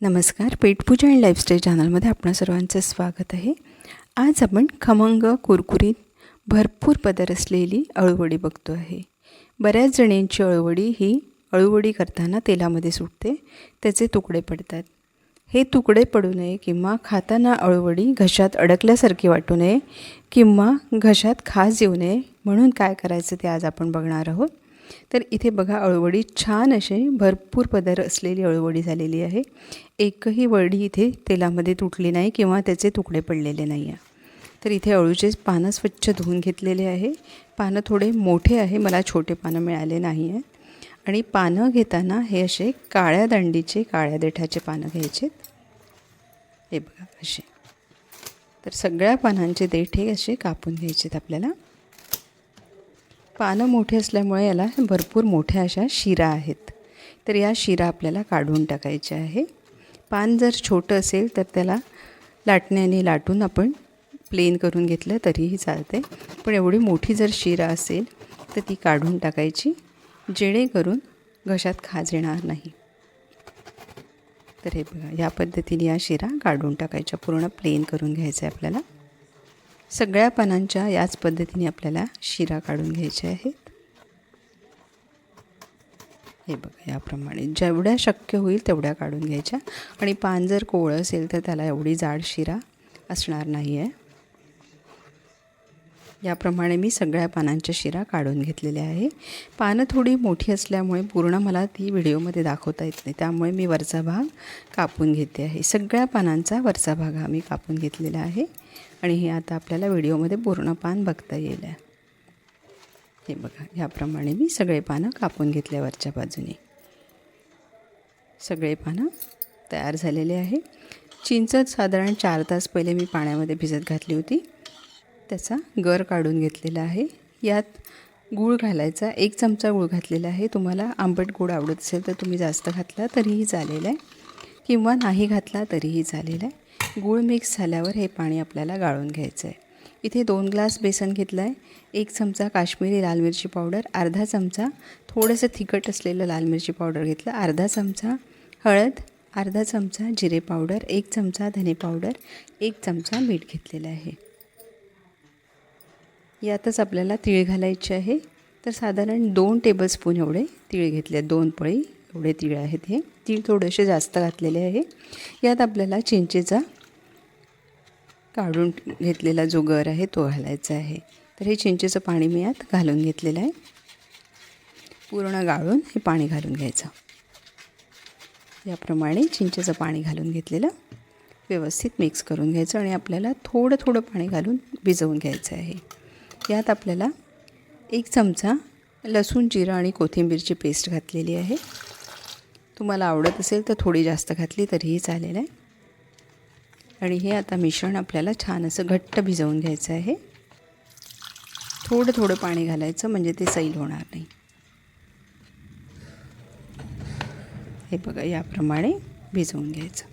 नमस्कार पेटपूजा and lifestyle चॅनलमध्ये आपणा सर्वांचं स्वागत आहे. आज आपण खमंग कुरकुरीत भरपूर पदर असलेली अळूवडी बघतो आहे. बऱ्याच जणींची अळूवडी ही अळूवडी करताना तेलामध्ये सुटते त्याचे तुकडे पडतात. हे तुकडे पडू नये किंवा खाताना अळूवडी घशात अडकल्यासारखी वाटू नये किंवा घशात खास येऊ नये म्हणून काय करायचं ते आज आपण बघणार आहोत. तर इथे बघा अळवडी छान अशी भरपूर पदर असलेली अळवडी झालेली आहे. एकही वडी इथे तेलामध्ये तुटली नाही किंवा त्याचे तुकडे पडलेले नाही आहे तर इथे अळूचे पानं स्वच्छ धुवून घेतलेले आहे. पानं थोडे मोठे आहे मला छोटे पानं मिळाले नाही आहे आणि पानं घेताना हे असे काळ्या दांडीचे काळ्या देठाचे पानं घ्यायचे हे बघा असे. तर सगळ्या पानांचे देठ हे असे कापून घ्यायचेत आपल्याला. पानं मोठी असल्यामुळे याला भरपूर मोठ्या अशा शिरा आहेत. तर या शिरा आपल्याला काढून टाकायच्या आहे. पान जर छोटं असेल तर त्याला लाटण्याने लाटून आपण प्लेन करून घेतलं तरीही चालते पण एवढी मोठी जर शिरा असेल तर ती काढून टाकायची जेणेकरून घशात खाज येणार नाही. तर हे बघा या पद्धतीने या शिरा काढून टाकायच्या पूर्ण प्लेन करून घ्यायचं आहे आपल्याला. सगळ्या पानांच्या याच पद्धतीने आपल्याला शिरा काढून घ्यायच्या आहेत. हे बघा याप्रमाणे जेवढ्या शक्य होईल तेवढ्या काढून घ्यायच्या. आणि पान जर कोवळं असेल तर त्याला एवढी जाड शिरा असणार नाही आहे याप्रमाणे मी सगळ्या पानांच्या शिरा काढून घेतलेल्या आहे पानं थोडी मोठी असल्यामुळे पूर्ण मला ती व्हिडिओमध्ये दाखवता येत नाही. त्यामुळे मी वरचा भाग कापून घेते आहे. सगळ्या पानांचा वरचा भाग हा मी कापून घेतलेला आहे. आणि हे आता आपल्याला व्हिडिओमध्ये पूर्ण पान बघता येईल. आहे हे बघा ह्याप्रमाणे मी सगळे पानं कापून घेतल्या वरच्या बाजूने. सगळे पानं तयार झालेले आहे. चिंच साधारण चार तास पहिले मी पाण्यामध्ये भिजत घातली होती. त्याचा गर काढून घेतलेला आहे. यात गूळ घालायचा एक चमचा गूळ घातलेला आहे. तुम्हाला आंबट गूळ आवडत असेल तर तुम्ही जास्त घातला तरीही चालेल आहे. किंवा नाही घातला तरीही चालेल आहे. गूळ मिक्स झाल्यावर हे पाणी आपल्याला गाळून घ्यायचं आहे इथे दोन ग्लास बेसन घेतलं आहे एक चमचा काश्मीरी लाल मिरची पावडर अर्धा चमचा थोडंसं तिखट असलेलं लाल मिरची पावडर घेतलं अर्धा चमचा हळद अर्धा चमचा जिरे पावडर एक चमचा धने पावडर एक चमचा मीठ घेतलेलं आहे. यातच आपल्याला तीळ घालायचे आहे. तर साधारण दोन टेबलस्पून एवढे तीळ घेतले दोन पळी एवढे तीळ आहेत हे. तीळ थोडेसे जास्त घातलेले आहे. यात आपल्याला चिंचेचा काढून घेतलेला जो गर आहे तो घालायचा आहे. तर हे चिंचेचं पाणी मी यात घालून घेतलेलं आहे. पूर्ण गाळून हे पाणी घालून घ्यायचं. याप्रमाणे चिंचेचं पाणी घालून घेतलेलं व्यवस्थित मिक्स करून घ्यायचं आणि आपल्याला थोडं थोडं पाणी घालून भिजवून घ्यायचं आहे. यात आपल्याला एक चमचा लसूण जिरं आणि कोथिंबीरची पेस्ट घातलेली आहे. तुम्हाला आवडत असेल तर थोडी जास्त घातली तरीही चालेल आहे. आणि हे आता मिश्रण आपल्याला छान असं घट्ट भिजवून घ्यायचं आहे. थोडं थोडं पाणी घालायचं म्हणजे ते सैल होणार नाही. हे बघा याप्रमाणे भिजवून घ्यायचं.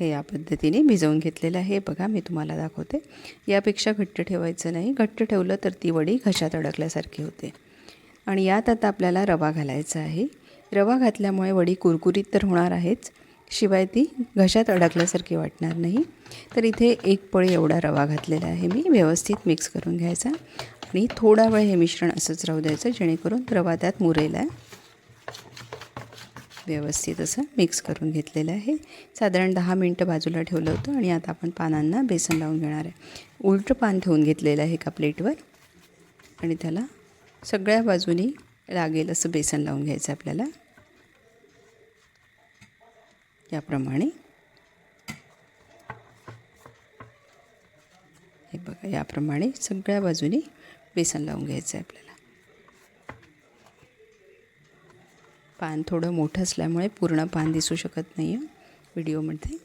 हे या पद्धतीने भिजवून घेतलेलं आहे. बघा मी तुम्हाला दाखवते. यापेक्षा घट्ट ठेवायचं नाही. घट्ट ठेवलं तर ती वडी घशात अडकल्यासारखी होते. आणि यात आता आपल्याला रवा घालायचा आहे. रवा घातल्यामुळे वडी कुरकुरीत तर होणार आहेच शिवाय ती घशात अडकल्यासारखी वाटणार नाही. तर इथे एक पळी एवढा रवा घातलेला आहे मी व्यवस्थित मिक्स करून घ्यायचा. आणि थोडा वेळ हे मिश्रण असंच राहू द्यायचं जेणेकरून रवा त्यात मुरेला आहे. व्यवस्थित असं मिक्स करून घेतलेलं आहे. साधारण दहा मिनटं बाजूला ठेवलं होतं आणि आता आपण पानांना बेसन लावून घेणार आहे. उलटं पान ठेवून घेतलेलं आहे एका प्लेटवर आणि त्याला सगळ्या बाजूनी लागेल असं बेसन लावून घ्यायचं आपल्याला. याप्रमाणे. हे बघा याप्रमाणे सगळ्या बाजूनी बेसन लावून घ्यायचं आहे आपल्याला. पान थोडं मोठं असल्यामुळे पूर्ण पान दिसू शकत नाही आहे व्हिडिओमध्ये.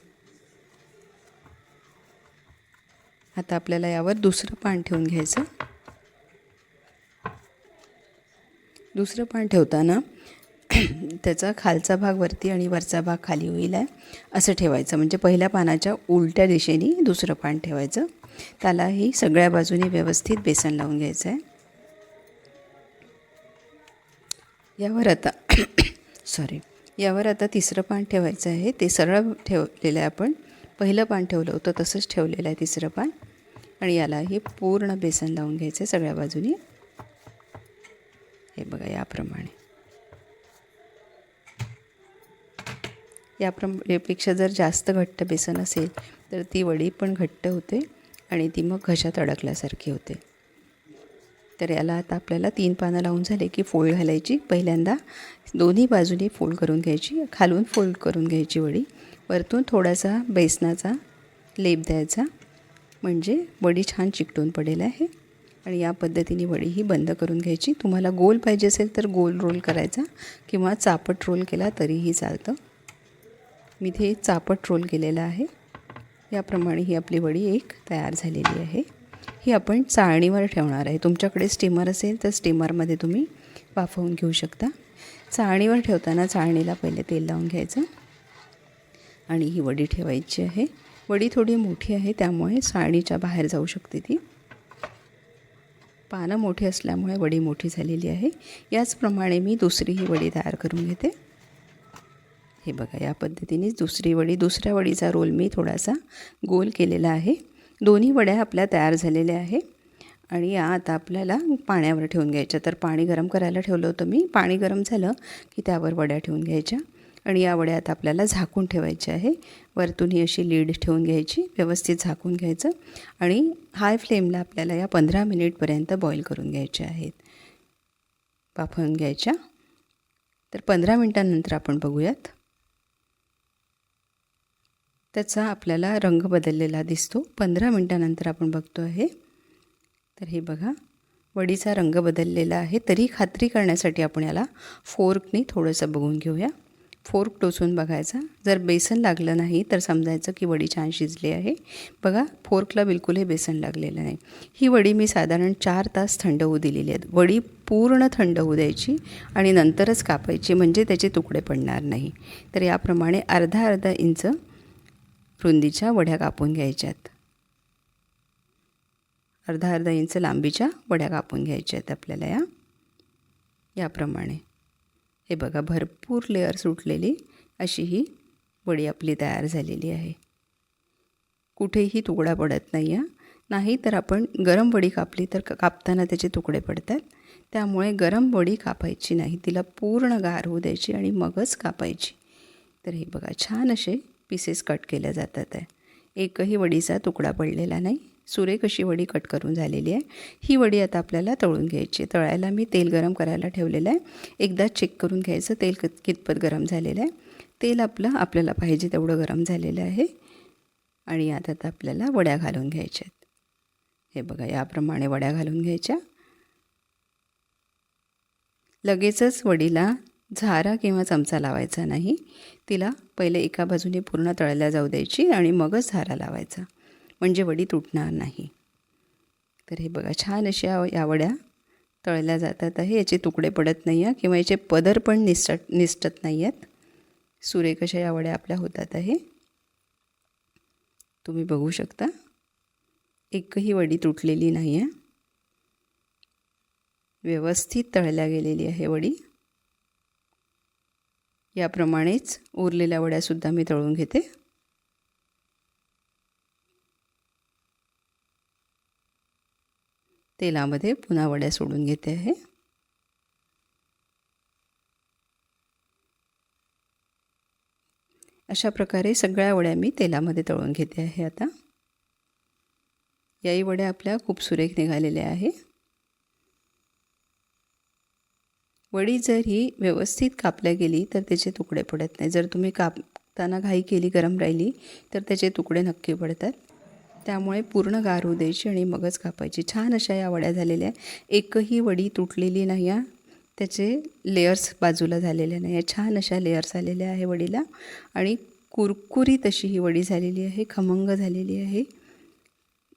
आता आपल्याला यावर दुसरं पान ठेवून घ्यायचं. दुसरं पान ठेवताना त्याचा खालचा भाग वरती आणि वरचा भाग खाली होईल आहे असं ठेवायचं. म्हणजे पहिल्या पानाच्या उलट्या दिशेने दुसरं पान ठेवायचं. त्यालाही सगळ्या बाजूने व्यवस्थित बेसन लावून घ्यायचं आहे. यावर आता सॉरी यावर आता तिसरं पान ठेवायचं आहे. ते सरळ ठेवलेलं आहे आपण. पहिलं पान ठेवलं होतं तसंच ठेवलेलं आहे तिसरं पान. आणि याला हे पूर्ण बेसन लावून घ्यायचं आहे सगळ्या बाजूनी. हे बघा याप्रमाणे. याप्रम यापेक्षा जर जास्त घट्ट बेसन असेल तर ती वडी पण घट्ट होते आणि ती मग घशात अडकल्यासारखी होते. तर याला आता आपल्याला तीन पानं लावून झाले की फोळ घालायची. पहिल्यांदा दोन्ही बाजूनी फोल्ड करून घ्यायची. खालून फोल्ड करून घ्यायची वडी. वरतून थोडासा बेसनाचा लेप द्यायचा. म्हणजे वडी छान चिकटून पडेल आहे. आणि या पद्धतीने वडी ही बंद करून घ्यायची. तुम्हाला गोल पाहिजे असेल तर गोल रोल करायचा किंवा चापट रोल केला तरीही चालतं. मी ते चापट रोल केलेला आहे. याप्रमाणे ही आपली वडी एक तयार झालेली आहे. ही आपण चाळणीवर ठेवणार आहे. तुमच्याकडे स्टीमर असेल तर स्टीमरमध्ये तुम्ही वाफवून घेऊ शकता. चाळणीवर ठेवताना चाळणीला पहिले तेल लावून घ्यायचं. आणि ही वडी ठेवायची आहे. वडी थोडी मोठी आहे त्यामुळे चाळणीच्या बाहेर जाऊ शकते ती. पानं मोठी असल्यामुळे वडी मोठी झालेली आहे. याचप्रमाणे मी दुसरीही वडी तयार करून घेते. हे बघा या पद्धतीनेच दुसरी वडी दुसऱ्या वडीचा रोल मी थोडासा गोल केलेला आहे. दोन्ही वड्या आपल्या तयार झालेल्या आहे. आणि या आता आपल्याला पाण्यावर ठेवून घ्यायच्या. तर पाणी गरम करायला ठेवलं होतं मी. पाणी गरम झालं की त्यावर वड्या ठेवून घ्यायच्या. आणि या वड्या आता आपल्याला झाकून ठेवायची आहे. वरतून ही अशी लीड ठेवून घ्यायची व्यवस्थित झाकून घ्यायचं आणि हाय फ्लेमला आपल्याला या पंधरा मिनिटपर्यंत बॉईल करून घ्यायच्या आहेत. वाफवून घ्यायच्या. तर पंधरा मिनटानंतर आपण बघूयात. त्याचा आपल्याला रंग बदललेला दिसतो. पंधरा मिनटानंतर आपण बघतो आहे. तर हे बघा वडीचा रंग बदललेला आहे. तरी खात्री करण्यासाठी आपण याला फोर्कने थोडंसं बघून घेऊया. फोर्क टोचून बघायचा. जर बेसन लागलं नाही तर समजायचं की वडी छान शिजली आहे. बघा फोर्कला बिलकुलही बेसन लागलेलं नाही. ही वडी मी साधारण चार तास थंड होऊ दिलेली आहेत. वडी पूर्ण थंड होऊ द्यायची आणि नंतरच कापायची म्हणजे त्याचे तुकडे पडणार नाही. तर याप्रमाणे अर्धा अर्धा इंच रुंदीच्या वड्या कापून घ्यायच्यात. अर्धा अर्धा इंच लांबीच्या वड्या कापून घ्यायच्या आहेत आपल्याला या. याप्रमाणे. हे बघा भरपूर लेअर सुटलेली अशी ही वडी आपली तयार झालेली आहे. कुठेही तुकडा पडत नाही आहे नाही तर आपण गरम वडी कापली तर कापताना त्याचे तुकडे पडतात. त्यामुळे गरम वडी कापायची नाही. तिला पूर्ण गार होऊ द्यायची आणि मगच कापायची. तर हे बघा छान असे पीसेस कट केल्या जातात आहे. एकही वडीचा तुकडा पडलेला नाही. सुरेख अशी वडी कट करून झालेली आहे. ही वडी आता आपल्याला तळून घ्यायची तळायला मी तेल गरम करायला ठेवलेलं आहे. एकदा चेक करून घ्यायचं. तेल कित कितपत गरम झालेलं आहे. तेल आपलं आपल्याला पाहिजे तेवढं गरम झालेलं आहे. आणि आता आता आपल्याला वड्या घालून घ्यायच्या आहेत. हे बघा याप्रमाणे वड्या घालून घ्यायच्या. लगेचच वडीला झारा किंवा चमचा लावायचा नाही. तिला पहिले एका बाजूने पूर्ण तळल्या जाऊ द्यायची आणि मगच झारा लावायचा. म्हणजे वडी तुटणार नाही. तर हे बघा छान अशा या वड्या तळल्या जातात आहे. याचे तुकडे पडत नाही आहे किंवा याचे पदर पण निसट निसटत नाही आहेत. सुरेख अशा या वड्या आपल्या होतात आहे. तुम्ही बघू शकता एकही वडी तुटलेली नाही आहे. व्यवस्थित तळल्या गेलेली आहे वडी. याप्रमाणेच उरलेल्या वड्यासुद्धा मी तळून घेते. तेलामध्ये पुन्हा वड्या सोडून घेते आहे. अशा प्रकारे सगळ्या वड्या मी तेलामध्ये तळून घेते आहे आता. याही वड्या आपल्या खूप सुरेख निघालेल्या आहे. वडी जर ही व्यवस्थित कापल्या गेली तर त्याचे तुकडे पडत नाही. जर तुम्ही कापताना घाई केली गरम राहिली तर त्याचे तुकडे नक्की पडतात. त्यामुळे पूर्ण गार होऊ द्यायची आणि मगच कापायची. छान अशा या वड्या झालेल्या एकही वडी तुटलेली नाही आहे. त्याचे लेयर्स बाजूला झालेले नाही आहे. छान अशा लेयर्स आलेल्या आहे वडीला. आणि कुरकुरीत अशी ही वडी झालेली आहे. खमंग झालेली आहे.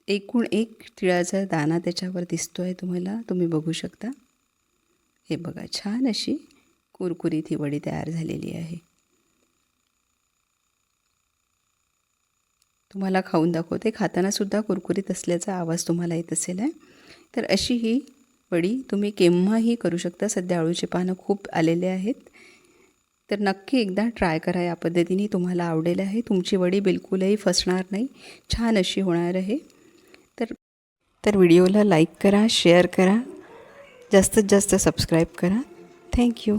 एकूण एक तिळाचा दाना त्याच्यावर दिसतो आहे तुम्हाला. तुम्ही बघू शकता. हे बघा छान अशी कुरकुरीत ही वडी तयार झालेली आहे. तुम्हाला खाऊन दाखवते. खातानासुद्धा कुरकुरीत असल्याचा आवाज तुम्हाला येत असेल आहे तर अशी ही वडी तुम्ही केव्हाही करू शकता. सध्या अळूचे पानं खूप आलेले आहेत. तर नक्की एकदा ट्राय करा. या पद्धतीने तुम्हाला आवडेल आहे. तुमची वडी बिलकुलही फसणार नाही. छान अशी होणार आहे. तर तर व्हिडिओला लाईक करा शेअर करा. जास्तीत जास्त सबस्क्राईब करा. थँक्यू